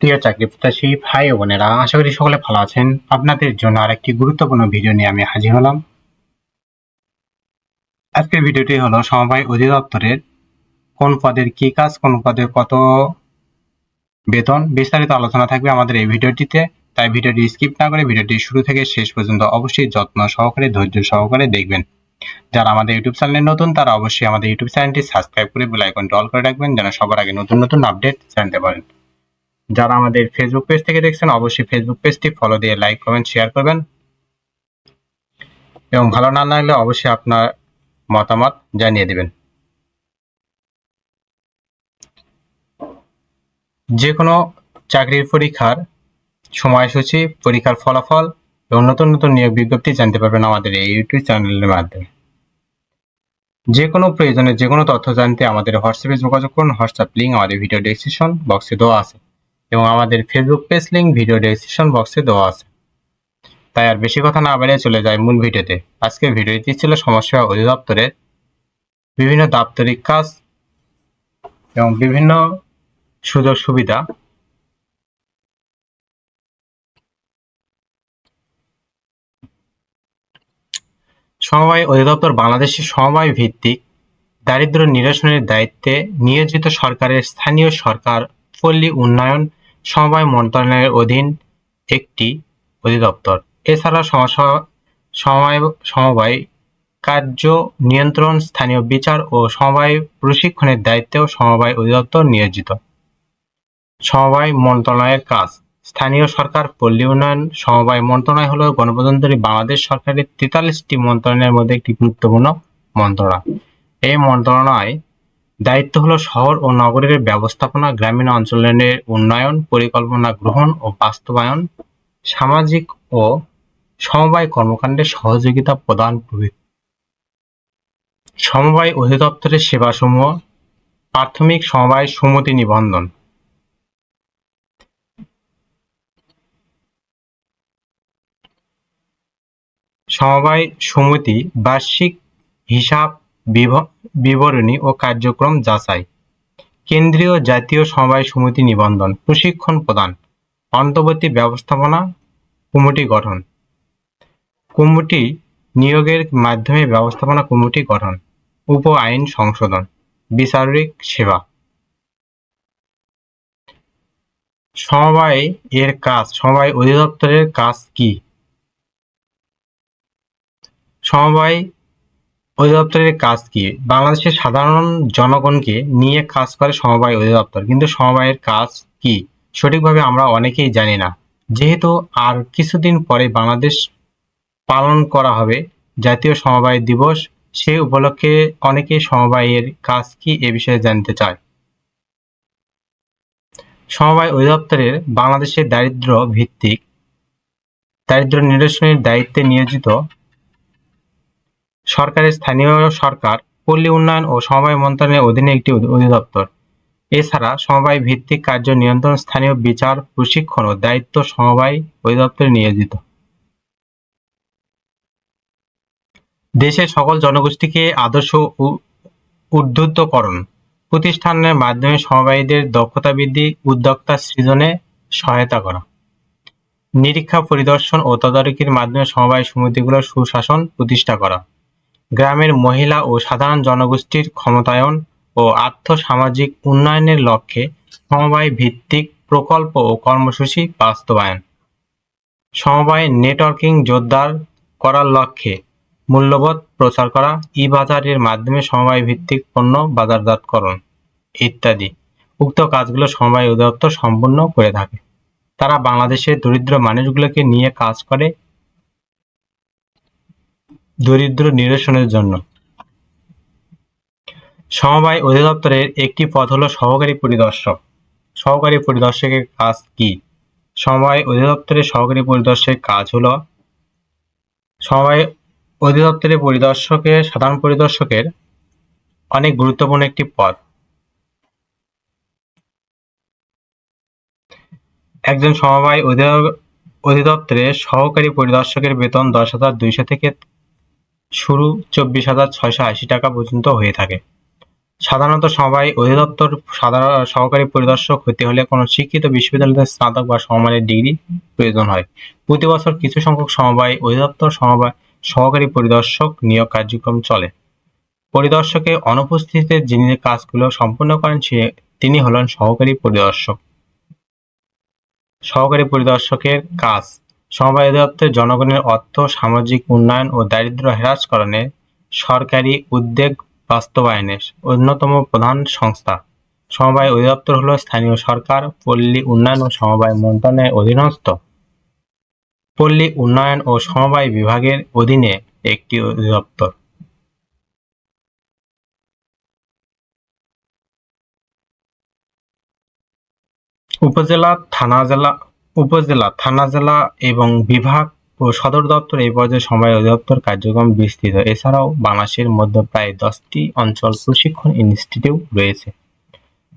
প্রিয় চাকরি প্রত্যাশী ভাই ও বোনেরা, আশা করি সকলে ভালো আছেন। আপনাদের জন্য আরেকটি গুরুত্বপূর্ণ ভিডিও নিয়ে আমি হাজির হলাম। আজকের ভিডিওটি হলো, সমবায় অধিদপ্তরের কোন পদের কি কাজ, কোন পদে কত বেতন, বিস্তারিত আলোচনা থাকবে আমাদের এই ভিডিওটিতে তাই ভিডিওটি স্কিপ না করে ভিডিওটি শুরু থেকে শেষ পর্যন্ত অবশ্যই যত্ন সহকারে, ধৈর্য সহকারে দেখবেন। যারা আমাদের ইউটিউব চ্যানেলে নতুন, তারা অবশ্যই আমাদের ইউটিউব চ্যানেলটি সাবস্ক্রাইব করে বেল আইকনটি অল করে রাখবেন, যেন সবার আগে নতুন নতুন আপডেট জানতে পারেন। যারা আমাদের ফেসবুক পেজ থেকে দেখছেন, অবশ্যই ফেসবুক পেজটি ফলো দিয়ে লাইক কমেন্ট শেয়ার করবেন। এবং ভালো না লাগলে অবশ্যই আপনার মতামত জানিয়ে দেবেন। যে কোনো চাকরির পরীক্ষার সময়সূচি, পরীক্ষার ফলাফল এবং নতুন নতুন নিয়োগ বিজ্ঞপ্তি জানতে পারবেন আমাদের এই ইউটিউব চ্যানেলের মাধ্যমে। যে কোনো প্রয়োজনে যে কোনো তথ্য জানতে আমাদের হোয়াটসঅ্যাপে যোগাযোগ করুন। হোয়াটসঅ্যাপ লিঙ্ক আমাদের ভিডিও ডেসক্রিপশন বক্সে দেওয়া আছে। এবং আমাদের Facebook page link video description বক্সে দেওয়া আছে। তাই আর বেশি কথা না বাড়িয়ে চলে যায় মূল ভিডিওতে আজকের ভিডিওটি ছিল সমস্যা অধিদপ্তরের বিভিন্ন দাপ্তরিক কাজ এবং বিভিন্ন সুযোগ সুবিধা। সমবায় অধিদপ্তর বাংলাদেশের সমবায় ভিত্তিক দারিদ্র নিরসনের দায়িত্বে নিয়োজিত সরকারের স্থানীয় সরকার পল্লী উন্নয়ন সমবায় মন্ত্রণালয়ের অধীন একটি অধিদপ্তর। এছাড়া সমবায় সমবায় কার্য নিয়ন্ত্রণ, স্থানীয় বিচার ও সমবায় প্রশিক্ষণের দায়িত্বেও সমবায় অধিদপ্তর নিয়োজিত। সমবায় মন্ত্রণালয়ের কাজ। স্থানীয় সরকার, পল্লী উন্নয়ন সমবায় মন্ত্রণালয় হল গণপ্রজাতন্ত্রী বাংলাদেশ সরকারের তেতাল্লিশটি মন্ত্রণালয়ের মধ্যে একটি গুরুত্বপূর্ণ মন্ত্রণালয়। এই মন্ত্রণালয় দায়িত্ব হলো শহর ও নগরের ব্যবস্থাপনা, গ্রামীণ অঞ্চলের উন্নয়ন, পরিকল্পনা গ্রহণ ও বাস্তবায়ন, সামাজিক ও সমবায় কর্মকাণ্ডে সহযোগিতা প্রদান প্রভৃতি। সমবায় অধিদপ্তরের সেবাসমূহ, প্রাথমিক সমবায় সমিতি নিবন্ধন। সমবায় সমিতি বার্ষিক হিসাব বিবরণী ও কার্যক্রম যাচাই। কেন্দ্রীয় জাতীয় সমবায় সমিতি নিবন্ধন, প্রশিক্ষণ প্রদান, অন্তর্বর্তী ব্যবস্থাপনা কমিটি গঠন। কমিটি নিয়োগের মাধ্যমে ব্যবস্থাপনা কমিটি গঠন। উপ আইন সংশোধন, বিচারিক সেবা। সমবায় এর কাজ, সমবায় অধিদপ্তরের কাজ কি? সমবায় অধিদপ্তরের কাজ কি? বাংলাদেশের সাধারণ জনগণকে নিয়ে কাজ করে সমবায় অধিদপ্তর, কিন্তু সমবায়ের কাজ কি? সঠিকভাবে আমরা অনেকেই জানি না। যেহেতু আর কিছুদিন পরে বাংলাদেশ পালন করা হবে জাতীয় সমবায় দিবস, সে উপলক্ষে অনেকেই সমবায়ের কাজ কি এ বিষয়ে জানতে চায়। সমবায় অধিদপ্তরের বাংলাদেশের দারিদ্র ভিত্তিক দারিদ্র নিরসনের দায়িত্বে নিয়োজিত সরকারের স্থানীয় সরকার, পল্লী উন্নয়ন ও সমবায় মন্ত্রণালয়ের অধীনে একটি অধিদপ্তর। এছাড়া সমবায় ভিত্তিক কার্য নিয়ন্ত্রণ, স্থানীয় বিচার, প্রশিক্ষণ ও দায়িত্ব সমবায় অধিদপ্তরে নিয়োজিত। দেশের সকল জনগোষ্ঠীকে আদর্শ উ- উদ্বুদ্ধকরণ প্রতিষ্ঠানের মাধ্যমে সমবায়ীদের দক্ষতা বৃদ্ধি, উদ্যোক্তা সৃজনে সহায়তা করা। নিরীক্ষা, পরিদর্শন ও তদারকির মাধ্যমে সমবায় সমিতিগুলোর সুশাসন প্রতিষ্ঠা করা। গ্রামের মহিলা ও সাধারণ জনগোষ্ঠীর ক্ষমতায়ন ও আর্থ সামাজিক উন্নয়নের লক্ষ্যে সমবায় ভিত্তিক প্রকল্প ও কর্মসূচি বাস্তবায়ন। সমবায় নেটওয়ার্কিং জোরদার করার লক্ষ্যে মূল্যবোধ প্রচার করা ই বাজারের মাধ্যমে সমবায় ভিত্তিক পণ্য বাজারজাতকরণ ইত্যাদি উক্ত কাজগুলো সমবায় অধিদপ্তর সম্পূর্ণ করে থাকে। তারা বাংলাদেশের দরিদ্র মানুষগুলোকে নিয়ে কাজ করে দরিদ্র নিরসনের জন্য। সমবায় অধিদপ্তরের একটি পদ হলো সহকারী পরিদর্শক। সহকারী পরিদর্শকের কাজ কি? সমবায় অধিদপ্তরের সহকারী পরিদর্শকের কাজ হলো সমবায় অধিদপ্তরের পরিদর্শকের, সাধারণ পরিদর্শকের অনেক গুরুত্বপূর্ণ একটি পদ। একজন সমবায় অধি- অধিদপ্তরের সহকারী পরিদর্শকের বেতন দশ হাজার দুইশো থেকে শুরু চব্বিশ হাজার ছয়শো আশি টাকা পর্যন্ত হয়ে থাকে। সাধারণত সমবায় অধিদপ্তর সাধারণ সহকারী পরিদর্শক হতে হলে কোনো শিক্ষিত বিশ্ববিদ্যালয়ের স্নাতক বা সমমানের ডিগ্রি প্রয়োজন হয়। প্রতি বছর কিছু সংখ্যক সমবায়, অধিদপ্তর সমবায়, সহকারী পরিদর্শক নিয়োগ কার্যক্রম চলে। পরিদর্শকের অনুপস্থিতিতে যিনি কাজগুলো সম্পন্ন করেন, সে তিনি হলেন সহকারী পরিদর্শক। সহকারী পরিদর্শকের কাজ সমবায় অধিদপ্তর জনগণের অর্থ, সামাজিক উন্নয়ন ও দারিদ্র্য হ্রাসকরণে সরকারি উদ্যোগ বাস্তবায়নের অন্যতম প্রধান সংস্থা। সমবায় অধিদপ্তর হল স্থানীয় সরকার, পল্লী উন্নয়ন ও সমবায় মন্ত্রণালয়ের অধীনস্থ। পল্লী উন্নয়ন ও সমবায় বিভাগের অধীনে একটি অধিদপ্তর। উপজেলা, থানা, জেলা উপজেলা, থানা জেলা এবং বিভাগ ও সদর দপ্তর এই পর্যায়ে সমবায় অধিদপ্তর কার্যক্রম বিস্তৃত। এছাড়াও বাংলাদেশের মধ্যে প্রায় দশটি অঞ্চল প্রশিক্ষণ ইনস্টিটিউট রয়েছে।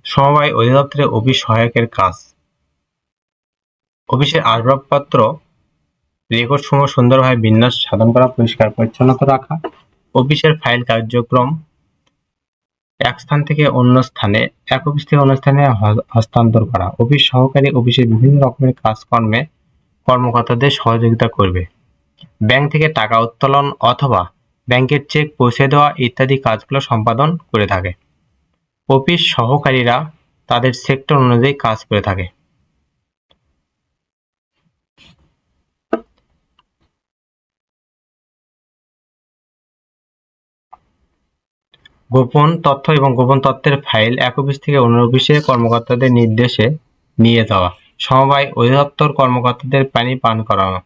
সমবায় অধিদপ্তরে অফিস সহায়কের কাজ। অফিসের আসবাবপত্র রেকর্ড সমূহ সুন্দরভাবে বিন্যাস সাধন করা পরিষ্কার পরিচ্ছন্নতা রাখা, অফিসের ফাইল কার্যক্রম এক স্থান থেকে অন্য স্থানে, এক অফিস থেকে অন্য স্থানে হস্তান্তর করা। অফিস সহকারী অফিসের বিভিন্ন রকমের কাজকর্মে কর্মকর্তাদের সহযোগিতা করবে। ব্যাংক থেকে টাকা উত্তোলন অথবা ব্যাংকের চেক পৌঁছে দেওয়া ইত্যাদি কাজগুলো সম্পাদন করে থাকে। অফিস সহকারীরা তাদের সেক্টর অনুযায়ী কাজ করে থাকে। গোপন তথ্য এবং গোপন তথ্যের ফাইল এক অফিস থেকে অন্য অফিসে কর্মকর্তাদের নির্দেশে নিয়ে যাওয়া, সমবায় অধিদপ্তর কর্মকর্তাদের পানি পান করানো,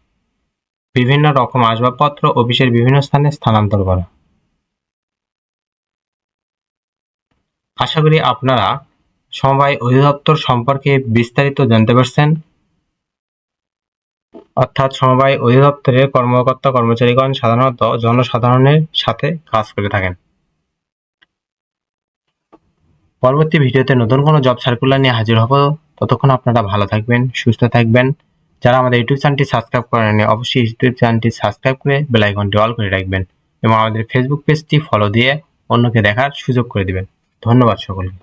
বিভিন্ন রকম আসবাবপত্র অফিসের বিভিন্ন স্থানে স্থানান্তর করা। আশা করি আপনারা সমবায় অধিদপ্তর সম্পর্কে বিস্তারিত জানতে পারছেন। অর্থাৎ সমবায় অধিদপ্তরের কর্মকর্তা কর্মচারীগণ সাধারণত জনসাধারণের সাথে কাজ করে থাকেন। পরবর্তী ভিডিওতে নতুন কোনো জব সার্কুলার নিয়ে হাজির হব। ততক্ষণ আপনারা ভালো থাকবেন, সুস্থ থাকবেন। যারা আমাদের ইউটিউব চ্যানেলটি সাবস্ক্রাইব করেননি অবশ্যই ইউটিউব চ্যানেলটি সাবস্ক্রাইব করে বেলাইকনটি অল করে রাখবেন এবং আমাদের ফেসবুক পেজটি ফলো দিয়ে অন্যকে দেখার সুযোগ করে দিবেন। ধন্যবাদ সকলকে।